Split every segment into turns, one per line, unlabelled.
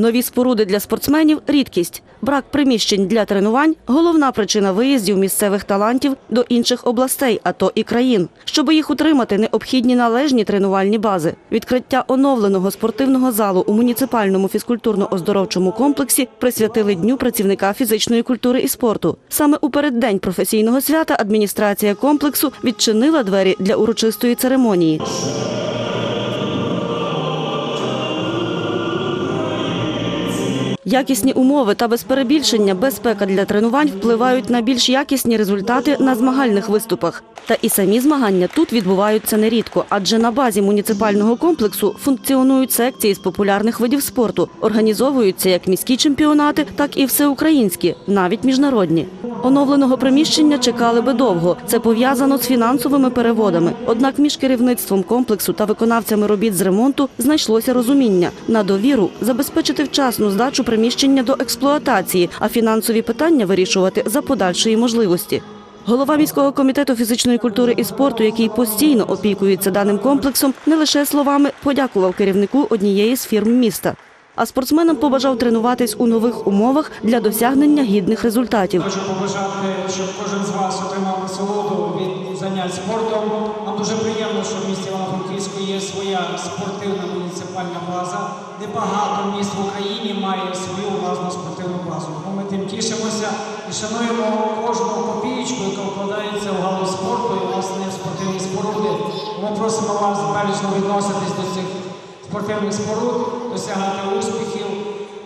Нові споруди для спортсменів рідкість. Брак приміщень для тренувань головна причина виїздів місцевих талантів до інших областей, а то і країн. Щоб їх утримати, необхідні належні тренувальні бази. Відкриття оновленого спортивного залу у муніципальному фізкультурно-оздоровчому комплексі присвятили Дню працівника фізичної культури і спорту. Саме у переддень професійного свята адміністрація комплексу відчинила двері для урочистої церемонії. Якісні умови та без перебільшення безпека для тренувань впливають на більш якісні результати на змагальних виступах. Та і самі змагання тут відбуваються нерідко, адже на базі муніципального комплексу функціонують секції з популярних видів спорту, організовуються як міські чемпіонати, так і всеукраїнські, навіть міжнародні. Оновленого приміщення чекали би довго. Це пов'язано з фінансовими переводами. Однак між керівництвом комплексу та виконавцями робіт з ремонту знайшлося розуміння на довіру забезпечити вчасну здачу приміщення до експлуатації, а фінансові питання вирішувати за подальшої можливості. Голова міського комітету фізичної культури і спорту, який постійно опікується даним комплексом, не лише словами подякував керівнику однієї з фірм міста. А спортсменам побажав тренуватись у нових умовах для досягнення гідних результатів.
Хочу побажати, щоб кожен з вас отримав насолоду від занять спортом. Нам дуже приємно, що в місті Івано-Франківську є своя спортивна муніципальна база. Небагато міст в Україні має свою власну спортивну базу. Ми тим тішимося і шануємо кожну копієчку, яка вкладається в галузь спорту і власне спортивні споруди. Ми просимо вас бережно відноситись до цих спортивних споруд, досягати успіхів.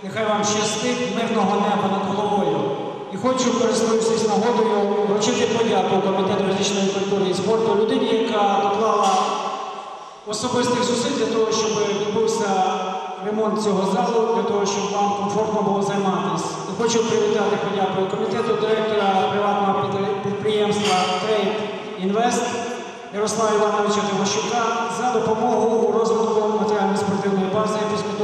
Нехай вам щастить мирного неба над головою. І хочу, користуючись нагодою, вручити подяку Комітету фізичної культури і спорту людині, яка доклала особистих зусиль для того, щоб відбувся ремонт цього залу, для того, щоб вам комфортно було займатися. Хочу привітати подякою комітету директора приватного підприємства Трейд Інвест Ярослава Івановича Тимощука за допомогу у розвитку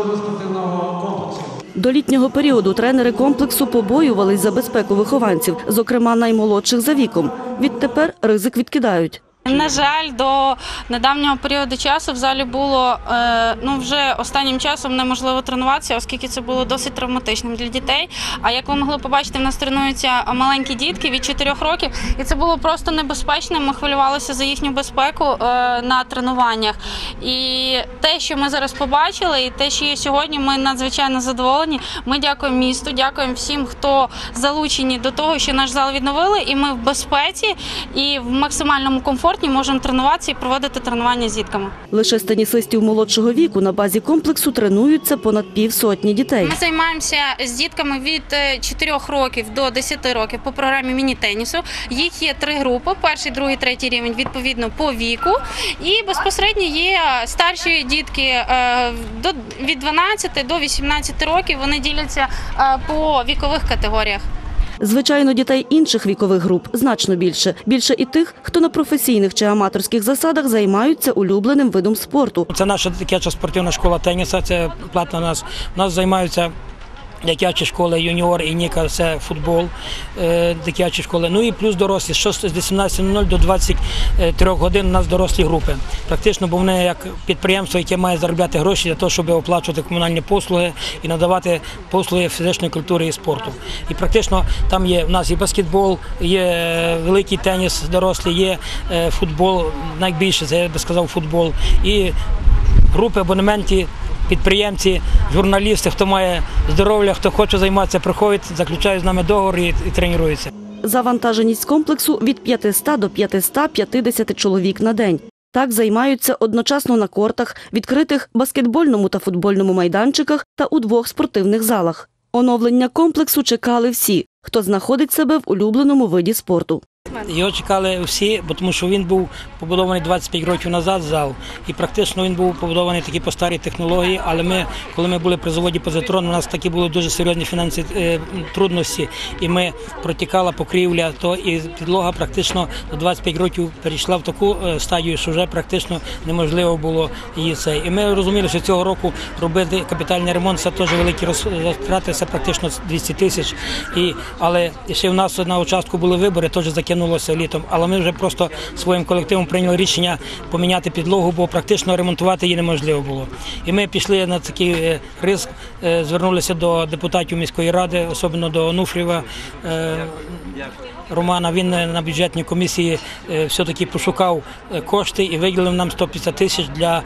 фізкультурно-спортивного комплексу.
До літнього періоду тренери комплексу побоювались за безпеку вихованців, зокрема наймолодших за віком. Відтепер ризик відкидають.
На жаль, до недавнього періоду часу в залі було е, ну вже останнім часом неможливо тренуватися, оскільки це було досить травматичним для дітей. А як ви могли побачити, в нас тренуються маленькі дітки від 4 років, і це було просто небезпечно. Ми хвилювалися за їхню безпеку е, на тренуваннях. І те, що ми зараз побачили, і те, що є сьогодні, ми надзвичайно задоволені. Ми дякуємо місту, дякуємо всім, хто залучені до того, що наш зал відновили, і ми в безпеці і в максимальному комфорті можемо тренуватися і проводити тренування з дітками.
Лише з тенісистів молодшого віку на базі комплексу тренуються понад півсотні дітей.
Ми займаємося з дітками від 4 років до 10 років по програмі міні-тенісу. Їх є три групи: перший, другий, третій рівень відповідно по віку. І безпосередньо є старші дітки е, до від 12 до 18 років. Вони діляться е, по вікових категоріях.
Звичайно, дітей інших вікових груп значно більше. Більше і тих, хто на професійних чи аматорських засадах займаються улюбленим видом спорту.
Це наша дитяча спортивна школа теніса. Це платна нас. Нас займаються дитячі школи, юніор і Ніка, це футбол, е, дитячі школи. Ну і плюс дорослі. Що з 18.00 до 23 годин у нас дорослі групи. Практично, бо вони як підприємство, яке має заробляти гроші для того, щоб оплачувати комунальні послуги і надавати послуги фізичної культури і спорту. І практично там є в нас і баскетбол, є великий теніс дорослий, є е, футбол, найбільше це я би сказав футбол. І групи абонементі, підприємці, журналісти, хто має здоров'я, хто хоче займатися, приходять, заключають з нами договор і, і тренуються.
Завантаженість комплексу від 500 до 550 чоловік на день. Так займаються одночасно на кортах, відкритих баскетбольному та футбольному майданчиках та у двох спортивних залах. Оновлення комплексу чекали всі, хто знаходить себе в улюбленому виді спорту.
Його чекали всі, бо тому що він був побудований 25 років назад зал, і практично він був побудований такі по старій технології. Але ми, коли ми були при заводі позитрон, у нас такі були дуже серйозні фінансові е, трудності, і ми протікала покрівля, то і підлога практично до 25 років перейшла в таку е, стадію, що вже практично неможливо було її це. І ми розуміли, що цього року робити капітальний ремонт це теж великі розтрати, це практично 200 тисяч. І але ще в нас на участку були вибори, теж закинули відбулося літом, але ми вже просто своїм колективом прийняли рішення поміняти підлогу, бо практично ремонтувати її неможливо було. І ми пішли на такий риск. ризик, е, звернулися до депутатів міської ради, особливо до Онуфріва. Романа він е, на бюджетній комісії е, все-таки пошукав е, кошти і виділив нам 150 тисяч для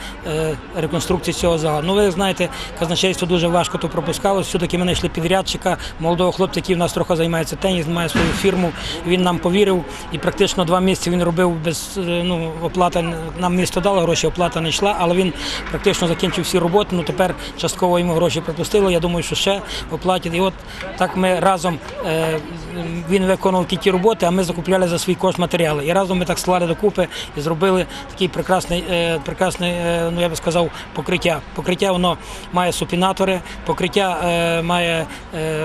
реконструкції цього залу. Ну, ви знаєте, казначейство дуже важко то пропускало. Все-таки ми знайшли підрядчика, молодого хлопця, який в нас трохи займається теніс, має свою фірму. Він нам повірив і практично два місяці він робив без ну, оплата. Нам місто дало гроші, оплата не йшла, але він практично закінчив всі роботи. Ну тепер частково йому гроші пропустило. Я думаю, що ще оплатять. І от так ми разом він виконував ті роботи, а ми закупляли за свій кошт матеріали. І разом ми так склали докупи і зробили такий прекрасний, е, прекрасний, е, ну я би сказав, покриття. Покриття воно має супінатори, покриття е, має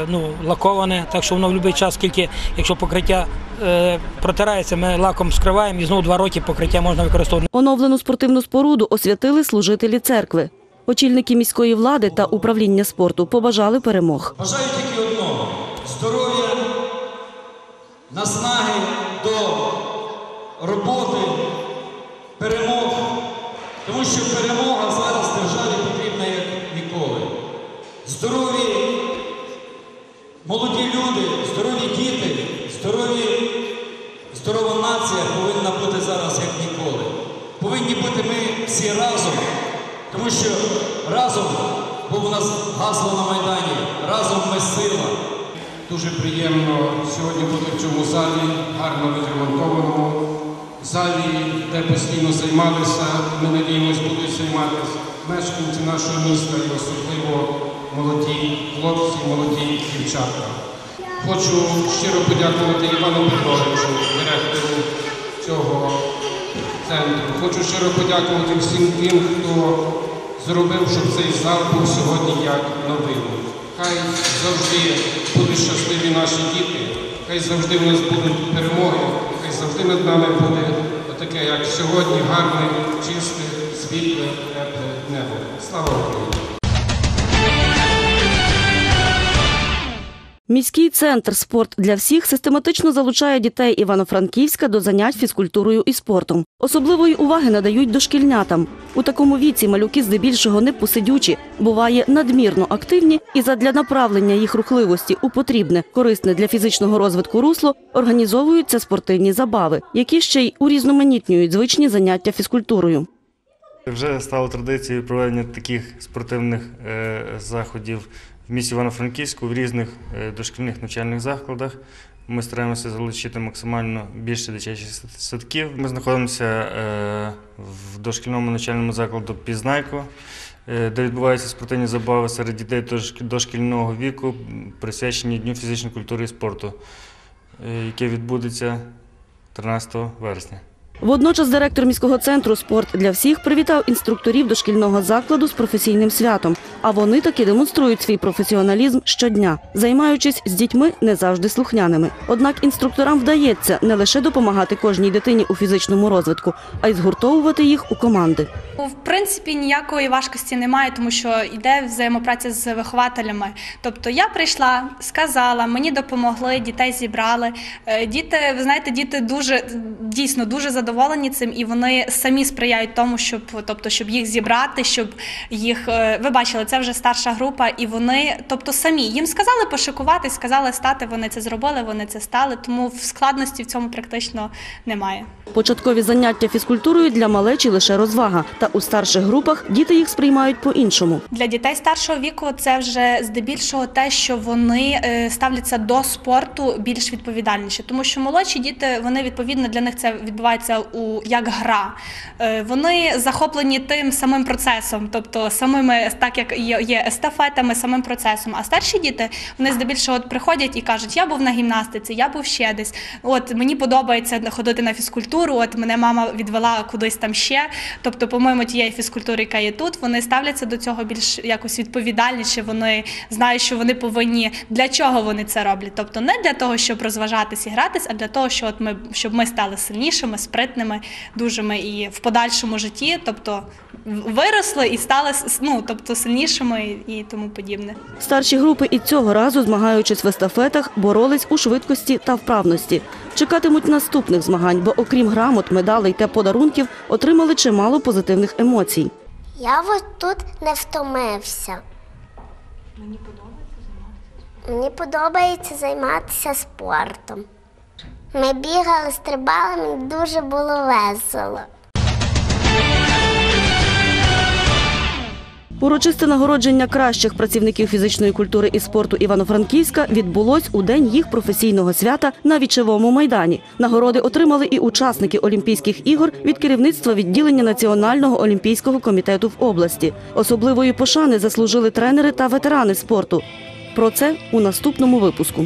ну, лаковане, так що воно в будь-який час, скільки, якщо покриття протирається, ми лаком скриваємо і знову два роки покриття можна використовувати.
Оновлену спортивну споруду освятили служителі церкви. Очільники міської влади та управління спорту побажали перемог.
Роботи, перемог. Тому що перемога зараз державі потрібна як ніколи. Здорові молоді люди, здорові діти, здорові, здорова нація повинна бути зараз як ніколи. Повинні бути ми всі разом, тому що разом був у нас гасло на Майдані, разом ми сила.
Дуже приємно сьогодні бути в цьому залі, гарно відремонтованому залі, де постійно займалися. Ми надіємось, будуть займатися мешканці нашого міста і особливо молоді хлопці, молоді дівчата. Хочу щиро подякувати Івану Петровичу, директору цього центру. Хочу щиро подякувати всім тим, хто зробив, щоб цей зал був сьогодні як новий. Хай завжди будуть щасливі наші діти, хай завжди в нас будуть перемоги, завжди над нами буде таке, як сьогодні, гарне, чисте, світле, тепле небо. Слава Україні!
Міський центр Спорт для всіх систематично залучає дітей Івано-Франківська до занять фізкультурою і спортом. Особливої уваги надають дошкільнятам. У такому віці малюки здебільшого не посидючі, буває надмірно активні і задля направлення їх рухливості у потрібне, корисне для фізичного розвитку русло організовуються спортивні забави, які ще й урізноманітнюють звичні заняття фізкультурою.
Вже стало традицією проведення таких спортивних е, заходів в місті Івано-Франківську в різних е, дошкільних навчальних закладах. Ми стараємося залучити максимально більше дитячих садків. Ми знаходимося е, в дошкільному навчальному закладу Пізнайко, е, де відбуваються спортивні забави серед дітей дошкільного віку, присвячені Дню фізичної культури і спорту, яке відбудеться 13 вересня.
Водночас директор міського центру Спорт для всіх привітав інструкторів дошкільного закладу з професійним святом. А вони таки демонструють свій професіоналізм щодня, займаючись з дітьми не завжди слухняними. Однак інструкторам вдається не лише допомагати кожній дитині у фізичному розвитку, а й згуртовувати їх у команди.
В принципі, ніякої важкості немає, тому що йде взаємопраця з вихователями. Тобто я прийшла, сказала, мені допомогли, дітей зібрали. Е, Діти, ви знаєте, діти дуже дійсно дуже задоволені цим, і вони самі сприяють тому, щоб тобто, щоб їх зібрати, щоб їх е, ви бачили, це вже старша група, і вони, тобто, самі їм сказали пошикуватись, сказали стати. Вони це зробили, вони це стали. Тому в складності в цьому практично немає.
Початкові заняття фізкультурою для малечі лише розвага. Та у старших групах діти їх сприймають по-іншому.
Для дітей старшого віку це вже здебільшого те, що вони е, ставляться до спорту більш відповідальніше, тому що молодші діти вони відповідно для них це відбувається у як гра. Е, Вони захоплені тим самим процесом, тобто самими, так як є, естафетами, самим процесом. А старші діти вони здебільшого от приходять і кажуть: я був на гімнастиці, я був ще десь. От мені подобається ходити на фізкультуру. От мене мама відвела кудись там ще. Тобто, по-моєму, тієї фізкультури, яка є тут, вони ставляться до цього більш якось відповідальніше. Вони знають, що вони повинні для чого вони це роблять. Тобто не для того, щоб розважатись і гратись, а для того, що от ми щоб ми стали сильнішими, спритними, дужими і в подальшому житті, тобто виросли і стали ну, тобто сильнішими і тому подібне.
Старші групи і цього разу, змагаючись в естафетах, боролись у швидкості та вправності. чекатимуть наступних змагань, бо окрім грамот, медалей та подарунків отримали чимало позитивних емоцій.
Я от тут не втомився. Мені подобається займатися? Мені подобається займатися спортом. Ми бігали, стрибали, мені дуже було весело.
Урочисте нагородження кращих працівників фізичної культури і спорту Івано-Франківська відбулось у день їх професійного свята на вічевому майдані. Нагороди отримали і учасники Олімпійських ігор від керівництва відділення Національного олімпійського комітету в області. Особливої пошани заслужили тренери та ветерани спорту. Про це у наступному випуску.